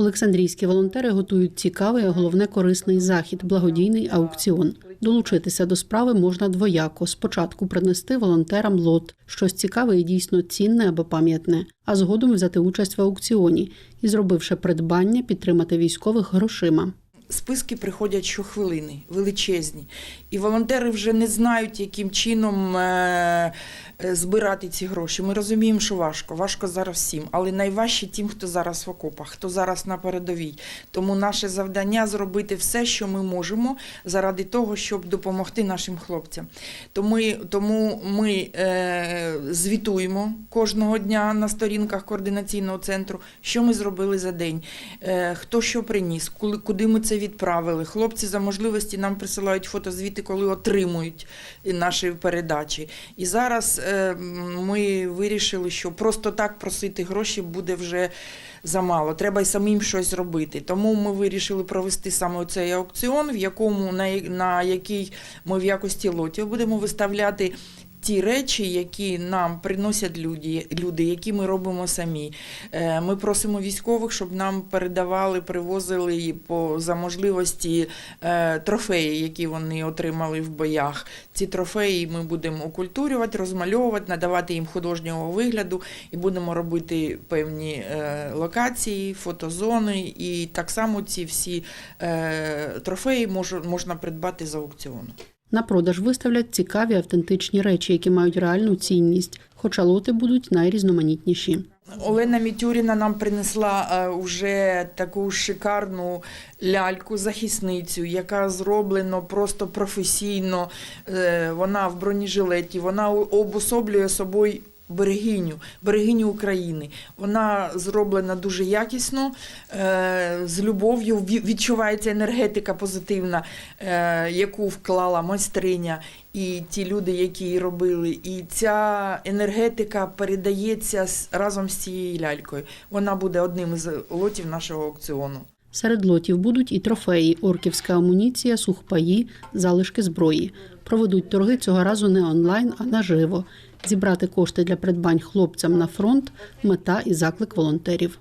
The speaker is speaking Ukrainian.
Олександрійські волонтери готують цікавий, а головне корисний захід благодійний аукціон. Долучитися до справи можна двояко. Спочатку принести волонтерам лот, щось цікаве і дійсно цінне або пам'ятне, а згодом взяти участь в аукціоні і, зробивши придбання, підтримати військових грошима. Списки приходять щохвилини, величезні. І волонтери вже не знають, яким чином е, е, збирати ці гроші. Ми розуміємо, що важко. Важко зараз всім, але найважче тим, хто зараз в окопах, хто зараз на передовій. Тому наше завдання зробити все, що ми можемо, заради того, щоб допомогти нашим хлопцям. Тому, тому ми е, звітуємо кожного дня на сторінках координаційного центру, що ми зробили за день, е, хто що приніс, куди ми це відправили. Хлопці за можливості нам присилають фотозвіти, коли отримують наші передачі. І зараз е, ми вирішили, що просто так просити гроші буде вже замало. Треба й самим щось робити. Тому ми вирішили провести саме цей аукціон, в якому на який ми в якості лотів будемо виставляти. Ті речі, які нам приносять люди, люди, які ми робимо самі. Е, Ми просимо військових, щоб нам передавали, привозили по за можливості е, трофеї, які вони отримали в боях. Ці трофеї ми будемо окультурювати, розмальовувати, надавати їм художнього вигляду і будемо робити певні е, локації, фотозони. І так само ці всі трофеї мож- можна придбати з аукціону. На продаж виставлять цікаві автентичні речі, які мають реальну цінність, хоча лоти будуть найрізноманітніші. Олена Мітюріна нам принесла е, вже таку шикарну ляльку, захисницю, яка зроблена просто професійно. Е, Вона в бронежилеті, вона обособлює собою. Берегиню, берегиню України. Вона зроблена дуже якісно, е, з любов'ю. Відчувається енергетика позитивна, е, яку вклала майстриня і ті люди, які її робили. І ця енергетика передається разом з цією лялькою. Вона буде одним із лотів нашого аукціону. Серед лотів будуть і трофеї, орківська амуніція, сухпаї, залишки зброї. Проведуть торги цього разу не онлайн, а наживо. Зібрати кошти для придбань хлопцям на фронт мета і заклик волонтерів.